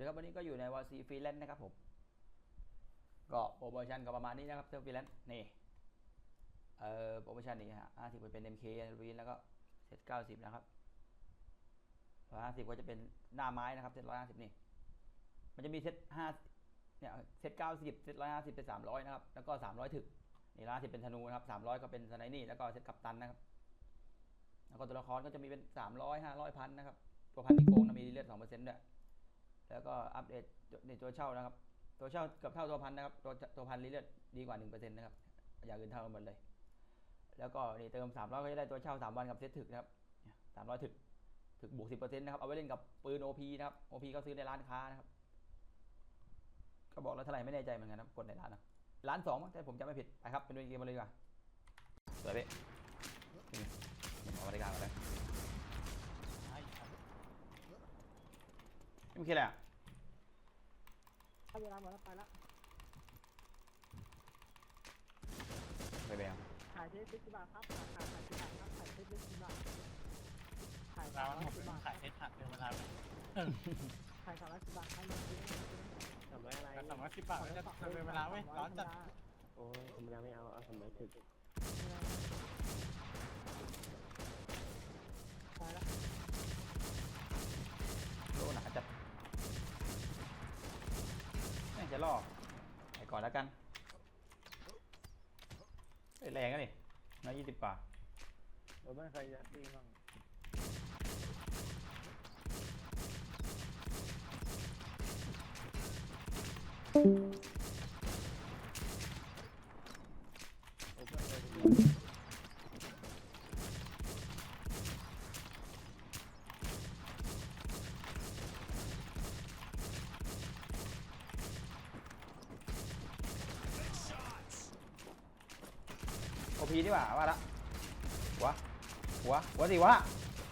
ดีครับวันนี้ก็อยู่ในวาซีฟรีแลนซ์นะครับผมก็โปรโมชั่นก็ประมาณนี้นะครับเซอร์ฟรีแลนซ์นี่เอ่อโปรโมชั่นนี้ฮะห้าสิบเป็น MK วีนแล้วก็เซตเก้าสิบนะครับร้อยห้าสิบก็จะเป็นหน้าไม้นะครับเซตร้อยห้าสิบนี่มันจะมีเซตห้าเนี่ยเซตเก้าสิบเซตร้อยห้าสิบเป็นสามร้อยนะครับแล้วก็สามร้อยถึกนี่ร้อยสิบเป็นธนูนะครับสามร้อยก็เป็นสไนนี่แล้วก็เซตกัปตันนะครับแล้วก็ตัวละครก็จะมีเป็นสามร้อยห้าร้อยพันนะครับตัวพันที่โกงนะมีเลือดสองเปอร์เซ็นต์ด้วย แล้วก็อัปเดตในตัวเช่านะครับ ตัวเช่าเกือบเท่าตัวพันนะครับ ตัวตัวพันเลือดดีกว่าหนึ่งเปอร์เซ็นต์นะครับ อย่างอื่นเท่ากันหมดเลย แล้วก็นี่เติมสามร้อยก็จะได้ตัวเช่าสามวันกับเซตถึกนะครับสามร้อยถึก ถึกบวกสิบเปอร์เซ็นต์นะครับ เอาไว้เล่นกับปืนโอพีนะครับโอพีเขาซื้อในร้านค้านะครับ ก็บอกแล้วเท่าไหร่ไม่แน่ใจเหมือนกันนะกดในร้านนะร้านสองมั้งแต่ผมจำไม่ผิด ไปครับ เป็นเกมมาเลยดีกว่าสวยพี่ผมเอาบริการมาเลย นี่มันคืออะไรอะถ้าเวลาหมดแล้วไปละไปแบงขายเทสสิบบาทครับขายขายขายสิบบาทครับขายเทสสิบบาทขายเราสามร้อยผมสิบบาทขายให้ทันเป็นเวลาขายสามร้อยสิบบาทขายเงินซื้อทำไมอะไรสองร้อยสิบบาทก็จะเป็นเวลาเว้ยร้อนจัดโอ้ยธรรมดาไม่เอาเอาสมัยถึกไปละ โลหนาจัดแม่ง จะล่อไปก่อนแล้วกันเฮ้แรงกันดิน้อยยี่สิบกว่าเราไม่เคยจะตีบ้างโอพีดีกว่าว่าละหัวหัวหัว สิหัวะ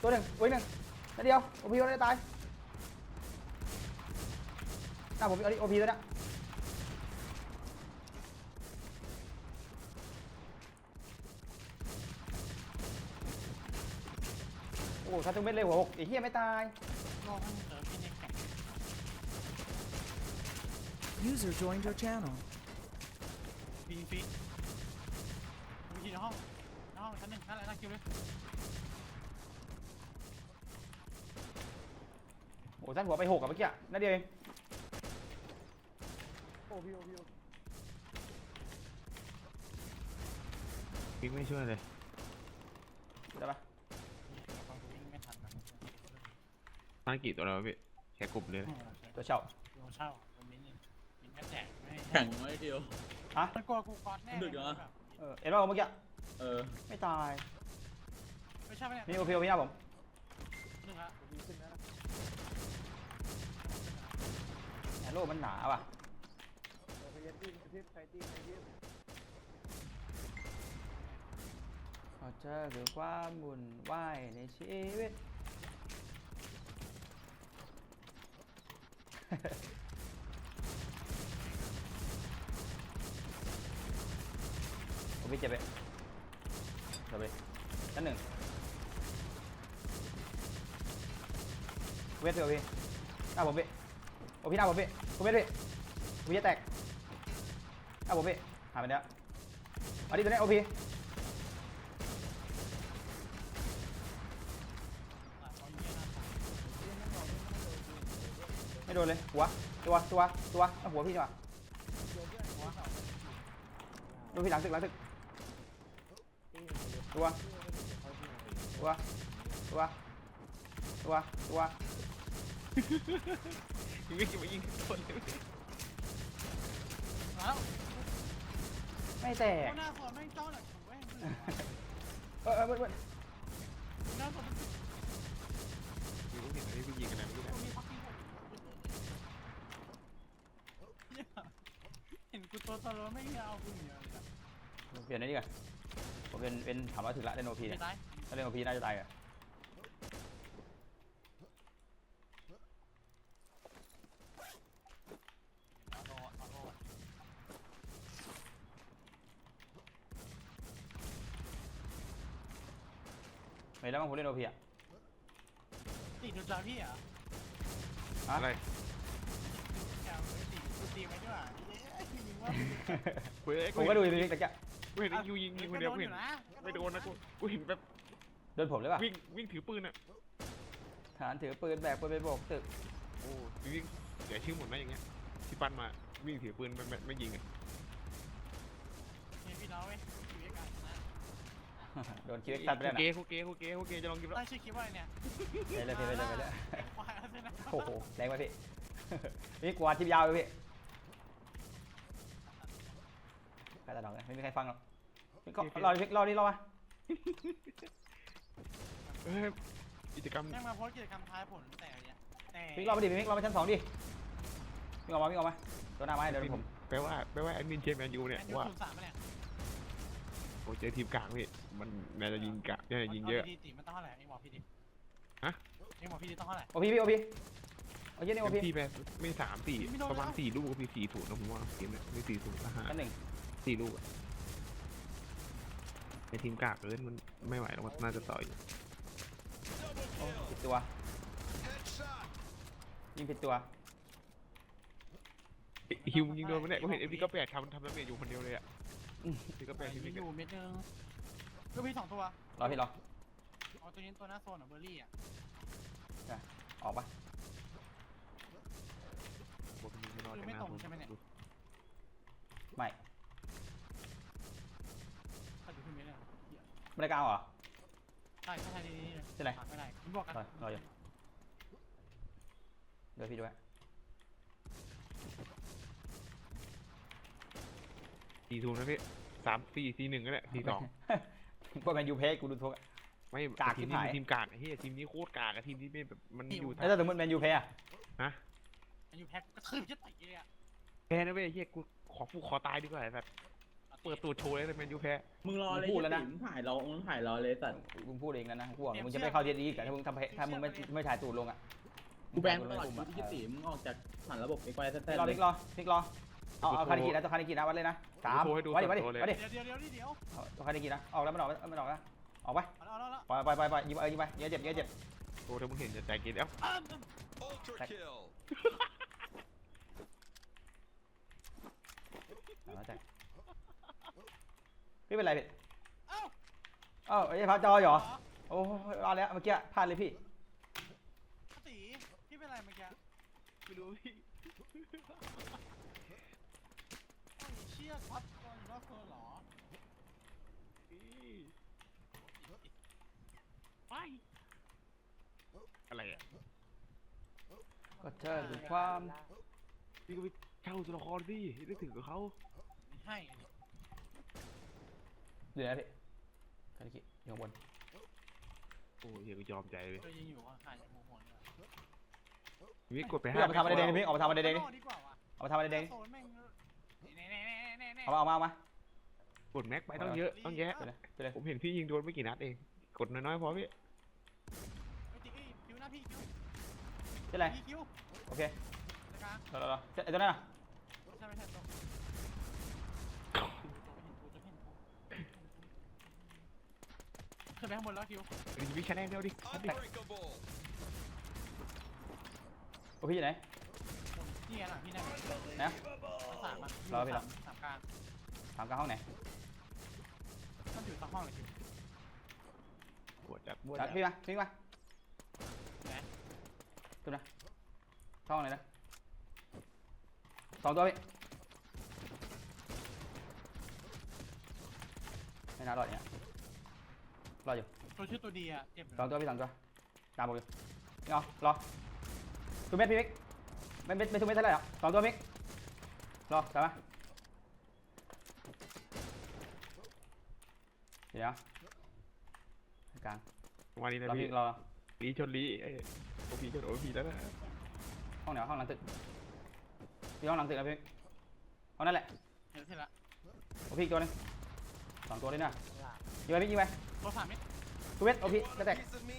ตัวหนึ่งอุ้ยหนึ่งนัดเดียวโอพีเราได้ตายหน้าผมเอาดิโอพีตัวเนี้ยโอ้ทัดทุกเม็ดเลยหัวหกไอ้เหี้ยไม่ตายโลกมันเติมที่ในแข่ง User joined your channel. ฟิงฟิงมีที่ในห้องในห้องชั้นหนึ่งนั่นแหละนั่งคิวเลย อ้ทัดหัวไปหกกับเมื่อกี้อะนัดเดียวเองโอ้พี่โอ้พี่โอบิ๊กไม่ช่วยเลยได้ปะวิ่งไม่ทันนะตั้งกี่ตัวแล้วพี่แค่กลุ่มเลยตัวเช่าโลเช่าตัวมิ้นี่มิ้นก็แจกไม่แข่งไว้เดียว ฮะมันกลัวกูคอสแน่ดึกเหรอเออเอ็นว่าเมื่อกี้อะเออ ไม่ตายไม่ใช่ไหมมีโอเพีโอพีหน้าผม หนึ่งละมีขึ้นนะ แอนโลมันหนาว่ะเดี๋ยวไปยัดดิ้นทิพย์ใครดิ้นใครดิ้นขอเจอคือความบุญไหวในชีวิต ผมพี่เจ็บไปเจ็บไปชั้นหนึ่งเวทเถอะพี่หน้าผมพี่ โอ้พี่หน้าผมพี่ผมเวทพี่ผมจะแตกหน้าผมพี่หายไปแล้วมาดิตัวนี้โอพี่ไม่โดนเลยหัวตัวตัวตัวเอาหัวพี่ดีกว่าดูพี่หลังตึกหลังตึกตัวตัวตัวตัวตัว ยิงไม่ยิงไม่ยิงคนเลยแล้วไม่แตกหน้าสวนแม่งจ้องหลังผมแม่งเออเออเว้ยเว้ยหน้าสวนมันยิงไม่เห็นอะไรพี่ยิงกันนะพี่นะมีพักที่เห็นกูตัวตลอดไม่เอากูเหนียวเลยเปลี่ยนไอ้นี่ก่อนผมเป็นเป็นถามว่าถึงละเล่นโอพีไม่เนี่ยตายถ้าเล่นโอพีน่าจะตายอะ ไม่แล้วมั้งผมเล่นโอพีอะติดดูจาพี่อะฮะอะไรดีไหมด้วยเอ้ยยิงว่าเฮ้ยผมก็ดูพี่พิกตะกี้กูเห็นไอ้ยูยิงยิงคนเดียวกูเห็นนะไม่โดนนะกูกูเห็นแบบโดนผมหรือเปล่าวิ่งวิ่งถือปืนอะทหารถือปืนแบกปืนไปโบกตึกโอ้วิ่งเสียชื่อหมดนะอย่างเงี้ยที่ปั้นมาวิ่งถือปืนไม่ไม่ไม่ยิงอะนี่พี่น้องเว้ยอยู่ด้วยกันนะ โดนคิวเอ็กซ์ตัดไปแล้วเกนะย์กูเกย์กูเกย์กูเกย์จะลองกินแล้วตั้งชื่อคลิปว่าอะไรเนี่ยไปเลยพี่ไปเลยไปเลยควายแล้วใช่ไหมโอ้โหแรงไปพี่นี่กวาดทิพยาวเลยพี่ใครตัดดอกเลยไม่มีใครฟังหรอกพี่ก็รอดิพี่รอดิรอมาเฮ้ยกิจกรรมแม่งมาโพสต์กิจกรรมท้ายผลแต่เนี่ยแต่พี่รอมาดิพี่รอมาชั้นสองดิพี่ออกมาพี่ออกมาตัวหน้าไม้เดี๋ยวผมแปลว่าแปลว่าแอดมินเชฟแมนยูเนี่ยแอนยูว่า ศูนย์สามเนี่ยโอ้เจอทีมกลางพี่มันน่าจะยิงกะน่าจะยิงเยอะดีตีมันต้องเท่าไหร่เอ็งบอกพี่ดิฮะเอ็งบอกพี่ดิต้องเท่าไหร่ โอพีพี่โอพีโอเคนี่โอเต็มพีที่ไปไม่สามสี่ไม่โดนประมาณแล้วสี่ลูกก็มีสี่ถูกนะผมว่าเกมเนี่ยไม่สี่ถูกละห้าชั้นหนึ่งสี่ลูกอะในทีมกากเกินมันไม่ไหวแล้วมันน่าจะต่อยอยู่โอ้ผิดตัว ยิงผิดตัวเอ้ยฮิวยิงโดนมันเนี่ยกูเห็นเอฟพีก็แปดทำทำดาเมจอยู่คนเดียวเลยอะเอฟ พีก็แปดทีมมีนี้อยู่เม็ดนึงก็มีสองตัวรอพี่รอเอาตัวนี้ตัวหน้าโซนอะเบอร์รี่อะออกปะบอกมันไม่รอดคือจากไม่หน้าตรงผมใช่ไหมเนี่ยไม่ถ้าดูขึ้นเม็ดเนี่ยไม่ได้กลางเหรอ ใช่ใช่ใช่นี่นี่ใช่ไหมขาดไม่ได้ผมบอกกันรอรออยู่เดี๋ยวพี่ด้วย สี่ทูนนะพี่สามสี่สี่หนึ่งก็ได้สี่สองพวกแมนยูเพสกูดูทุก ไม่กากทีมชิบนี้หายเป็นทีมกากไอ้เหี้ยทีมนี้โคตรกากอะทีมนี้ไม่แบบมันอยู่แล้วถ้าสมมติแมนยูเพสอะมันอยู่แพ็คกระทืบจะตีเลยอะแพ้นะเว้ยไอ้เหี้ยกูขอฟูขอตายดีกว่าไอ้แบบเปิดตัวโชว์เลยแต่แมนยูแพ้มึงรอเลยยี่สิมึงถ่ายรอมึงถ่ายรอเลยสัตว์มึงพูดเองแล้วนะกูบอกมึงจะไม่เข้าเทียดีกันถ้ามึงทำเพถ้ามึงไม่ไม่ถ่ายตูดลงอะกูแบนตลอดกลุ่มยี่สิมึงออกจากผ่านระบบไอ้ควายแท้รอๆเลพิยกรอพิกรอ เอาเอาคานิกินะตัวคานิกินะวัดเลยนะสามวัดดิวัดดิวัดดิเดี๋ยวเดี๋ยวเดี๋ยวเดี๋ยวเอาตัวคานิกินะออกแล้วมันออกมันออกแล้วออกไปเอาแล้วเอาแล้วปล่อยปล่อยปล่อยปล่อยยิงไปเออยิงไปเยอะเจ็บเยอะเจ็บโอ้ถ้ามึงเห็นจะใจเกลียดเอ้า Ultra kill. เอาแล้วแจ็คพี่เป็นไรพี่เอ้าเอ้าไอ้พับจอเหรอโอ้ยเอาแล้วเมื่อกี้พลาดเลยพี่ตีพี่เป็นไรเมื่อกี้ไม่รู้พี่ไอ้เชี่ ยครับตอนอยู่นอกโซนเหรอไปอะไรอะก็เชิญถึงความพี่ก็ไปเช่าตัวละครสิได้ถึงกับเขาไม่ให้เดี๋ยวนะพี่คานิกิอยู่ข้างบนโอ้ยเฮียกูยอมใจเลยตัวยิงอยู่ข้างๆจากโมโหเนี่ยพี่กดไปพี่ห้าเอามาทำอะไรแดงๆนี่พี่เอามาทำอะไรแดงๆนี่ดีกว่าว่ะเอามาทำอะไรแดงๆนี่โซนแม่งแน่แน่แน่แน่แน่ เอามาเอามาเอามากดแม็กไปต้องเยอะต้องแยะ ไปเลยไปเลยผมเห็นพี่ยิงโดนไม่กี่นัดเอง กดน้อยๆพอพี่ไอ้ติ๊กไอ้คิวหน้าพี่คิวใช่ไรพี่คิวโอเคนะครัรอรอรอไอ้ตัวนั้นอะใช่ไม่ใช่ตัวขึ้นไปข้างบนแล้วคิวรีวิวชาแนลเดียวดิ Unbreakable. โอ้พี่อยู่ไหน นี่ไงล่ะพี่นั่นนะสามอะรอพี่รอ สามกลางถามกลางห้องไหนต้องอยู่ตรงห้องเลยคิวปวดจัดปวดจัจัดดพี่มาพี่มาไหนขึ้นมาห้องไหนนะสองตัวพี่ไม่น่ารอดเนี่ยรออยู่ตัวชื่อตัวดีอะเจ็บอยู่สองตัวพี่สองตัวตามผมอยู่นี่เอารอตัวเม็ดพี่มิก ไม่ไม่ไม่ตัวเม็ดเท่าไหร่หรอกสองตัวมิกรอกลับมาเดี๋ยวให้กลางวันนี้นะรอพี่พี่รอลีชนลีเอ้ยโอพีชนโอพีแล้วนะห้องไหนวะห้องหลังตึกพี่ห้องหลังตึกนะพี่มิกห้องนั่นแหละเห็นเสร็จละโอพี่อีกตัวหนึงสองตัวเลยนะยิงไปพี่ยิงไปตัวสามเม็ดตัวเม็ดโอพี่ Want แล้ว a แตก piece of me?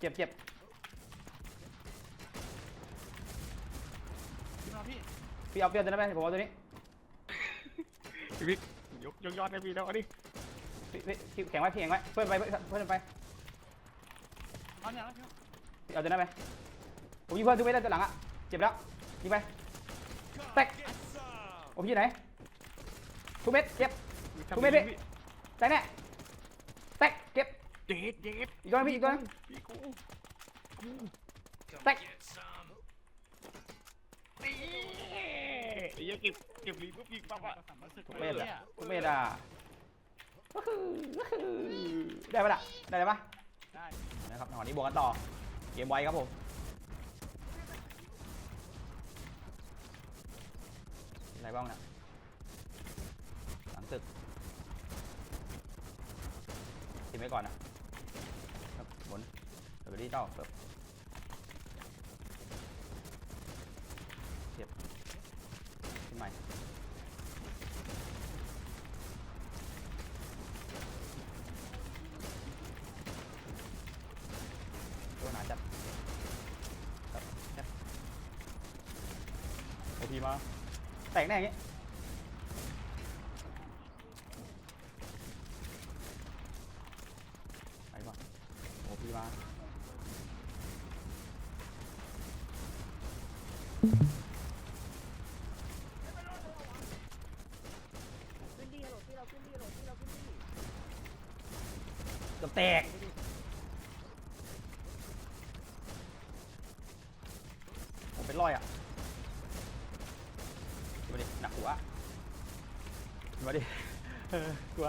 เจ็บเจ็บ พี่รอพี่พี่เอาเปรี้ยวตัวนั้นไปผมเอาตัวนี้พี่บิ๊กยกยกยอดให้พี่แล้วเอันนี้พี่พี่พี่แข็งไว้พี่แข็งไว้เพื่อนไปเพื่อนเพื่อนไปตอนอย่างแล้วคิวพี่เอาตัวนั้นไปผมยิงเพื่อนตัวเม็ดได้ตัวหลังอะเจ็บแล้วยิงไป Back. Get some. โอพีอยู่ไหนทุกเม็ดเก็บทำกูไม่ไม่ได้ได้แตกแน่แตกเก็บเจ็ดเจ็ดอีกตัวนึงพี่อีกตัวนึงพี่กูแตก เหี้ยเก็บเก็บลีปุ๊บยิงปั๊บอะทุกเม็ดอะทุกเม็ดอะได้ปะล่ะได้เลยปะได้นะครับตอนนี้บวกกันต่อ เกมไวครับผมอะไรบ้างนะหลังตึกทิ้งไว้ก่อนนะครับบนเดี๋ยวไปดิจิตอลเปิดเก็บขึ้น ใหม่ตัวหนาจัดครับแคปโอพีมา แตกแน่อย่างงี้ กือบแตก ผมเป็นรอยอะมาดิหนักหัวมาดิเออกลัว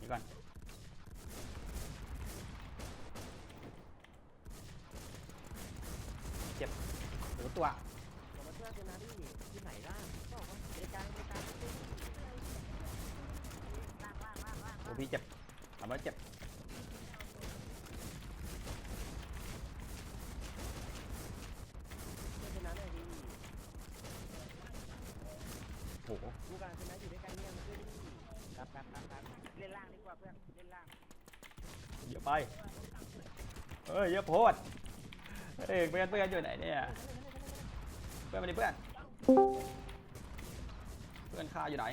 นี่ก่อน เจ็บหู ตัวผมมาช่วยคุณนะพี่ที่ไหนล่ะบอกว่าบริการบริการล่างล่างล่างล่างโอ้พี่เจ็บทำแล้วเจ็บช่วยคุณนะหน่อยดิโหดูกันคุณนะอยู่ด้วยกันเนี่ยมาช่วยดิครับครับครับครับเล่นล่างดีกว่าเพื่อนเล่นล่างเยอะไปเอ้ยเยอะโพดเอ้ยเพื่อนเพื่อนอยู่ไหนเนี่ย อนมาดิเพื่อน เพื่อนข้าอยู่ไหน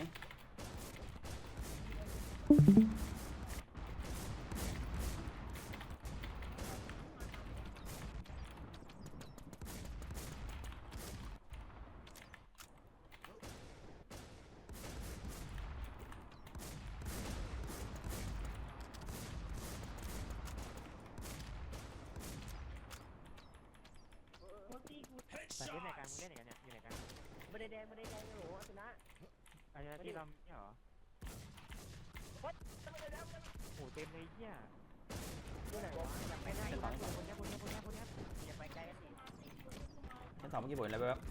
แต่ที่ไหนกันมึงเล่นไหนกันเนี่ยอยู่ไหนกันไม่ได้แดงไม่ได้แดงโหลชนะ อั นนี้ที่เราเนี่ยเหรอโอ้เต็มเลยเหี้ยอยู่ไหนวะอยากไปไหนวะคนนี้คนนี้คนนี้คนนี้อย่าไปไกลกันดิชั้นสองเมื่อกี้ผมเห็นอะไรแบบ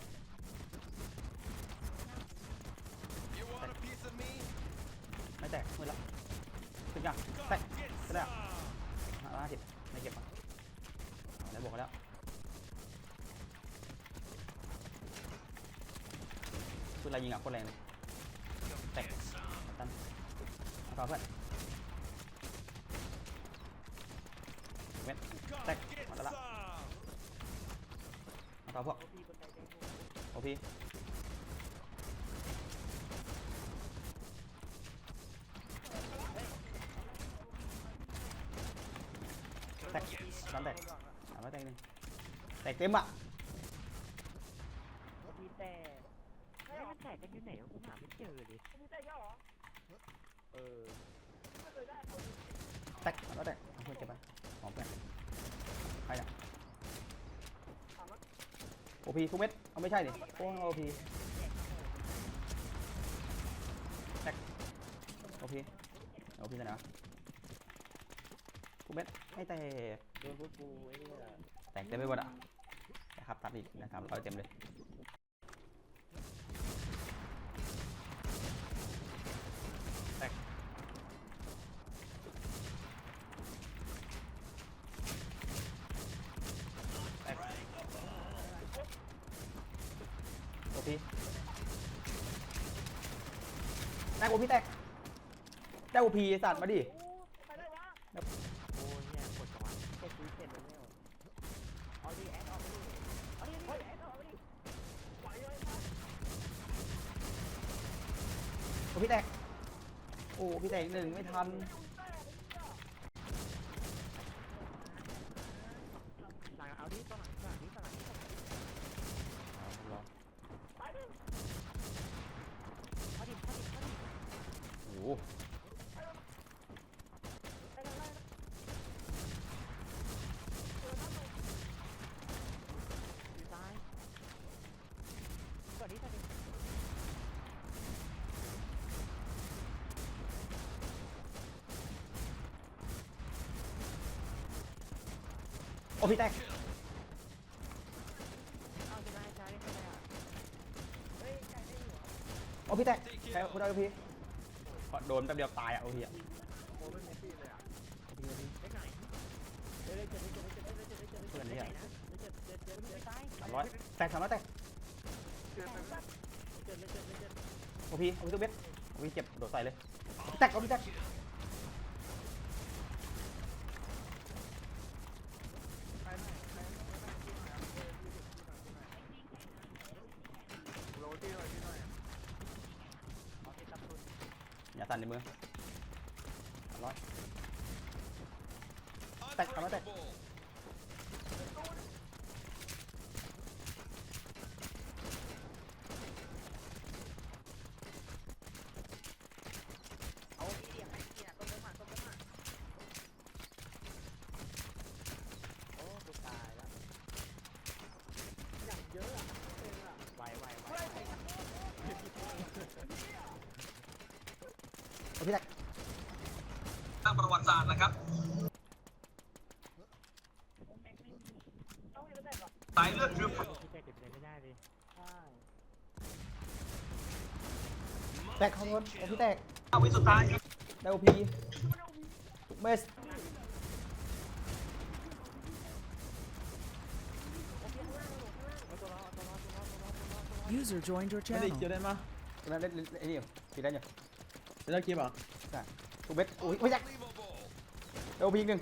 You want a piece of me? ไม่แตกมือละขึ้นยังแตก Get Cái nào? some. ห้าสิบไม่เก็บอะเอาแล้วบวกกันแล้วคืออะไรยิงอะโคตรแรงเลย อเพื่อนเม็ด Come Back. get Mà nó lạ. some. เอาต่อพวกโอพีแตกตันแตกถามว่าแตกหนึ่งแตกเต็มอะพี่แต่แล้วมันแตกกันอยู่ไหนวะกูหาไม่เจอเลยพี่แต่ย่อ เหรอเออแตกแล้วแตกเอาเพื่อนเก็บไปหอมเพื่อนใครเนี่ยโอพีทุกเม็ดเอาไม่ใช่ดิโอ้โอพีแตกโอพีโอพีไหนวะทุกเม็ดไม่แตกโดนพวกกูไอ้เนี่ยแตกเต็มไปหมดอะนะครับตัดอีกนะครับร้อยเต็มเลยแตกแตก โอพีแตกโอพี่แตกแตกโอพีสัตว์มาดิไปได้วะโอ้ยเนี่ยกดจังหวะแค่คุยเสร็จแล้วเนี่ยเอาดิแอดออกไปดิเอาดิแอดออกไปดิไหวเลยครับโอพี่แตกโอ้พี่แตกหนึ่งไม่ทัน โอ้พี่แตกเอาชแนนใครได้หัวโอ้พี่แตกใครคุณเอาพี่พอโดนแป๊บเดียวตายอะโอ้พี่อะเหพื่อนนี่อะสามร้อยแตกสามร้อยแตกโอ้พี่โอ้พี่ตุ๊เบ็ดโอ้พี่เจ็บโดดใส่เลยแตกโอ้พี่แตก มือร้อยแตกทำมแตก ร้อย Tạch, cảm ơn tạch. Unbreakable. Ô, พี่แตกทางประวัติศาสตร์นะครับสายเลือดคือพี่แกเก็บเลยไม่ได้เลยใช่แตกเขาโดนโอ้พี่แตกภาวิสุดท้ายครับได้โอพีเมส User joined your ไม่ได้ channel. เกี่ยวได้มั้ยตรงนั้นเล่นเล่นไอ้นี่อยู่ตีได้อยู่ ไม่ได้คลิปเหรอ ถูกเบ็ดโอ้ยโอ้ยแตก Unbelievable. ได้โอพีอีกหนึ่ง